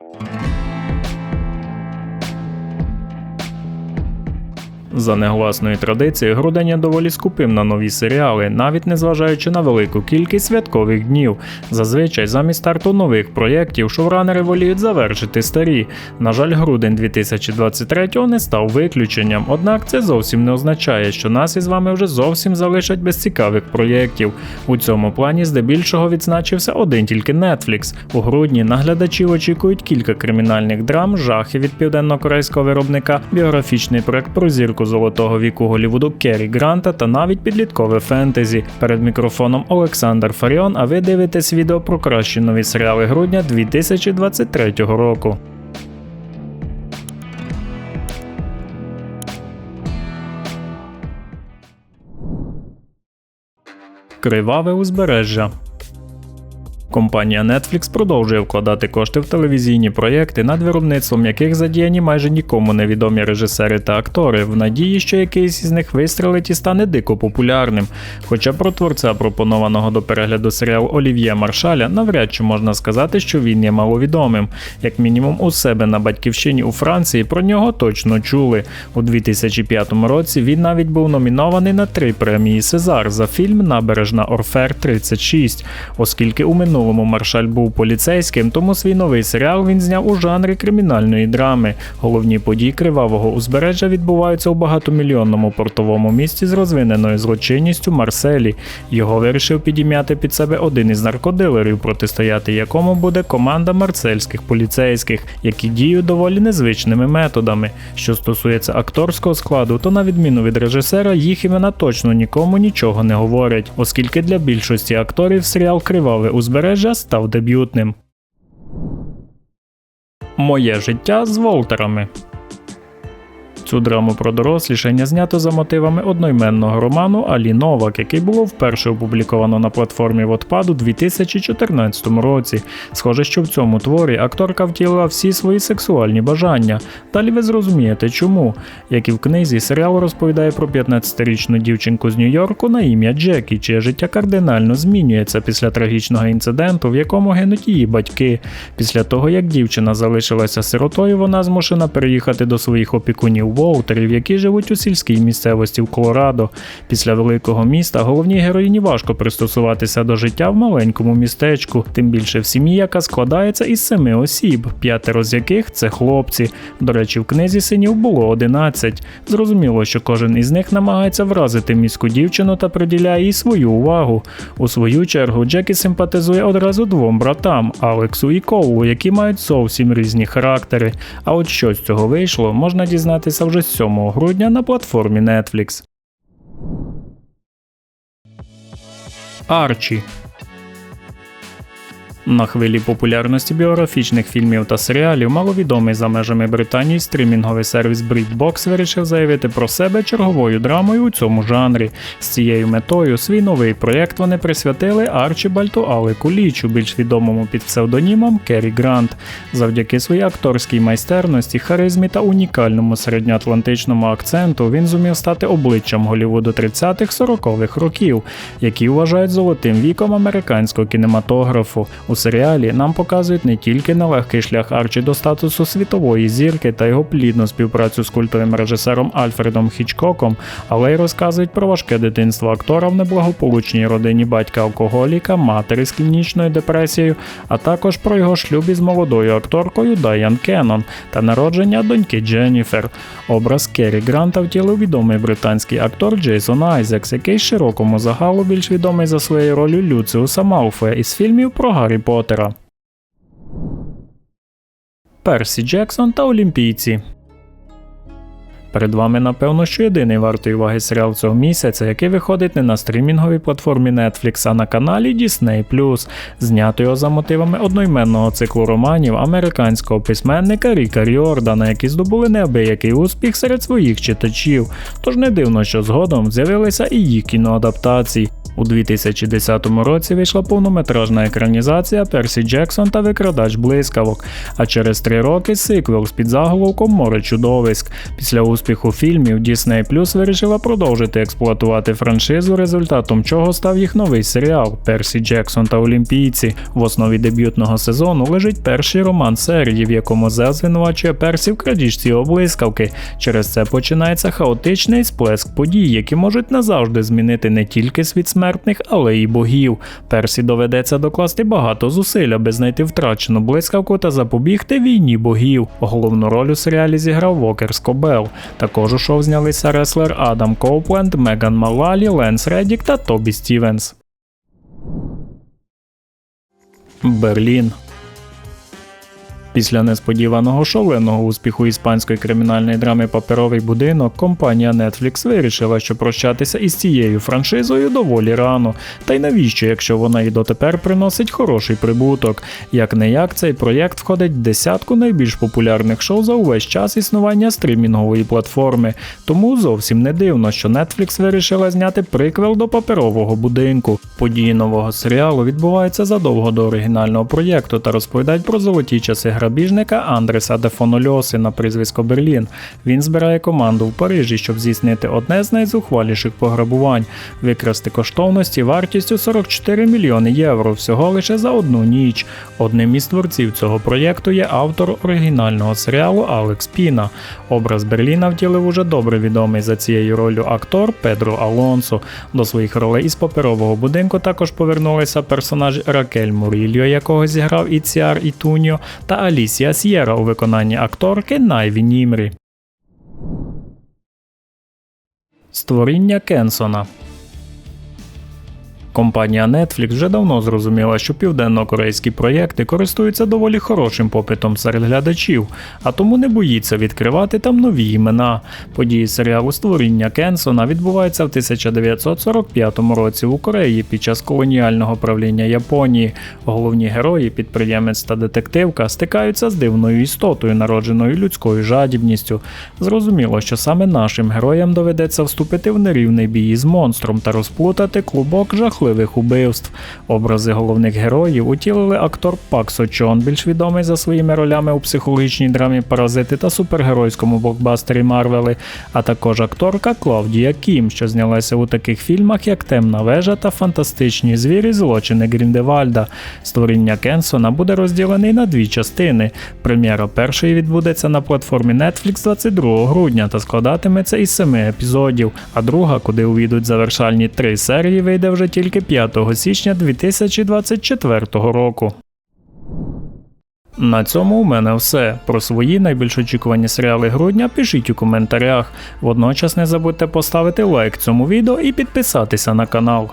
Thank you. За негласною традицією, Грудень є доволі скупим на нові серіали, навіть незважаючи на велику кількість святкових днів. Зазвичай замість старту нових проєктів шоуранери воліють завершити старі. На жаль, грудень 2023 не став виключенням, однак це зовсім не означає, що нас із вами вже зовсім залишать без цікавих проєктів. У цьому плані здебільшого відзначився один тільки Netflix. У грудні наглядачів очікують кілька кримінальних драм, жахи від південно-корейського виробника, біографічний проект про зірку золотого віку Голівуду Керрі Гранта та навіть підліткове фентезі. Перед мікрофоном Олександр Фаріон. А ви дивитесь відео про кращі нові серіали грудня 2023 року. Криваве узбережжя. Компанія Netflix продовжує вкладати кошти в телевізійні проєкти, над виробництвом яких задіяні майже нікому невідомі режисери та актори, в надії, що якийсь із них вистрелить і стане дико популярним. Хоча про творця пропонованого до перегляду серіалу Олів'є Маршаля навряд чи можна сказати, що він є маловідомим. Як мінімум, у себе на батьківщині у Франції про нього точно чули. У 2005 році він навіть був номінований на три премії Сезар за фільм Набережна Орфер 36, оскільки у минулому Маршаль був поліцейським, тому свій новий серіал він зняв у жанрі кримінальної драми. Головні події кривавого узбережжя відбуваються у багатомільйонному портовому місті з розвиненою злочинністю Марселі. Його вирішив підім'яти під себе один із наркодилерів, протистояти якому буде команда марсельських поліцейських, які діють доволі незвичними методами. Що стосується акторського складу, то на відміну від режисера, їх імена точно нікому нічого не говорять, оскільки для більшості акторів серіал Криваве узбережжя став дебютним. Моє життя з Волтерами. Цю драму про дорослішання знято за мотивами одноіменного роману Алі Новак, який було вперше опубліковано на платформі Wattpad у 2014 році. Схоже, що в цьому творі акторка втілила всі свої сексуальні бажання. Далі ви зрозумієте чому. Як і в книзі, серіал розповідає про 15-річну дівчинку з Нью-Йорку на ім'я Джекі, чиє життя кардинально змінюється після трагічного інциденту, в якому гинуть її батьки. Після того, як дівчина залишилася сиротою, вона змушена переїхати до своїх опікунів Воутерів, які живуть у сільській місцевості в Колорадо. Після великого міста головній героїні важко пристосуватися до життя в маленькому містечку, тим більше в сім'ї, яка складається із семи осіб, п'ятеро з яких це хлопці. До речі, в книзі синів було 11. Зрозуміло, що кожен із них намагається вразити міську дівчину та приділяє їй свою увагу. У свою чергу Джекі симпатизує одразу двом братам Алексу і Коулу, які мають зовсім різні характери. А от що з цього вийшло, можна дізнатися вже 7 грудня на платформі Netflix. Арчі на хвилі популярності біографічних фільмів та серіалів маловідомий за межами Британії стрімінговий сервіс BritBox вирішив заявити про себе черговою драмою у цьому жанрі. З цією метою свій новий проєкт вони присвятили Арчібальту Алику Лічу, більш відомому під псевдонімом Керрі Грант. Завдяки своїй акторській майстерності, харизмі та унікальному середньоатлантичному акценту він зумів стати обличчям Голлівуду 30-40-х років, які вважають золотим віком американського кінематографу. У серіалі нам показують не тільки нелегкий шлях Арчі до статусу світової зірки та його плідну співпрацю з культовим режисером Альфредом Хічкоком, але й розказують про важке дитинство актора в неблагополучній родині батька алкоголіка, матері з клінічною депресією, а також про його шлюб із молодою акторкою Дайан Кеннон та народження доньки Дженніфер. Образ Керрі Гранта втілив відомий британський актор Джейсон Айзекс, який широкому загалу більш відомий за своєю ролью Люциуса Малфоя із фільмів про Гаррі Поттера. Персі Джексон та Олімпійці. Перед вами, напевно, що єдиний вартий уваги серіал цього місяця, який виходить не на стрімінговій платформі Netflix, а на каналі Disney+, знято його за мотивами одноіменного циклу романів американського письменника Ріка Ріордана, які здобули неабиякий успіх серед своїх читачів. Тож не дивно, що згодом з'явилися і їх кіноадаптації. У 2010 році вийшла повнометражна екранізація Персі Джексон та Викрадач блискавок, а через три роки сиквел з під заголовком Море чудовиськ. Після успіху фільмів Disney Plus вирішила продовжити експлуатувати франшизу, результатом чого став їх новий серіал Персі Джексон та Олімпійці. В основі дебютного сезону лежить перший роман серії, в якому Зе звинувачує Персі в крадіжці його блискавки. Через це починається хаотичний сплеск подій, які можуть назавжди змінити не тільки світ смертних, але й богів. Персі доведеться докласти багато зусиль, аби знайти втрачену блискавку та запобігти війні богів. Головну роль у серіалі зіграв Вокер Скобел. Також у шоу знялися реслер Адам Коупленд, Меган Малалі, Ленс Редік та Тобі Стівенс. Берлін. Після несподіваного шаленого успіху іспанської кримінальної драми Паперовий будинок компанія Netflix вирішила, що прощатися із цією франшизою доволі рано. Та й навіщо, якщо вона і дотепер приносить хороший прибуток? Як не як цей проєкт входить в десятку найбільш популярних шоу за увесь час існування стрімінгової платформи. Тому зовсім не дивно, що Netflix вирішила зняти приквел до паперового будинку. Події нового серіалу відбуваються задовго до оригінального проєкту та розповідають про золоті часи грабіжника Андреса Дефонольоси на прізвисько Берлін. Він збирає команду в Парижі, щоб здійснити одне з найзухваліших пограбувань викрасти коштовності вартістю 44 мільйони євро всього лише за одну ніч. Одним із творців цього проєкту є автор оригінального серіалу Алекс Піна. Образ Берліна втілив уже добре відомий за цією ролью актор Педро Алонсо. До своїх ролей із паперового будинку також повернулися персонаж Ракель Мурільо, якого зіграв і Ціар і Туньо, та Алісія С'єра у виконанні акторки Найві Німрі. Створіння Кенсона Компанія Netflix вже давно зрозуміла, що південно-корейські проєкти користуються доволі хорошим попитом серед глядачів, а тому не боїться відкривати там нові імена. Події серіалу Створіння Кенсона відбуваються в 1945 році у Кореї під час колоніального правління Японії. Головні герої, підприємець та детективка, стикаються з дивною істотою, народженою людською жадібністю. Зрозуміло, що саме нашим героям доведеться вступити в нерівний бій з монстром та розплутати клубок жахливих убивств. Образи головних героїв утілили актор Пак Сочон, більш відомий за своїми ролями у психологічній драмі Паразити та супергеройському блокбастері Марвели, а також акторка Клавдія Кім, що знялася у таких фільмах, як Темна вежа та Фантастичні звірі злочини Гріндевальда. Створіння Кенсона буде розділений на дві частини. Прем'єра першої відбудеться на платформі Netflix 22 грудня та складатиметься із семи епізодів, а друга, куди увійдуть завершальні три серії, вийде вже тільки 5 січня 2024 року. На цьому у мене все. Про свої найбільш очікувані серіали грудня пишіть у коментарях. Водночас не забудьте поставити лайк цьому відео і підписатися на канал.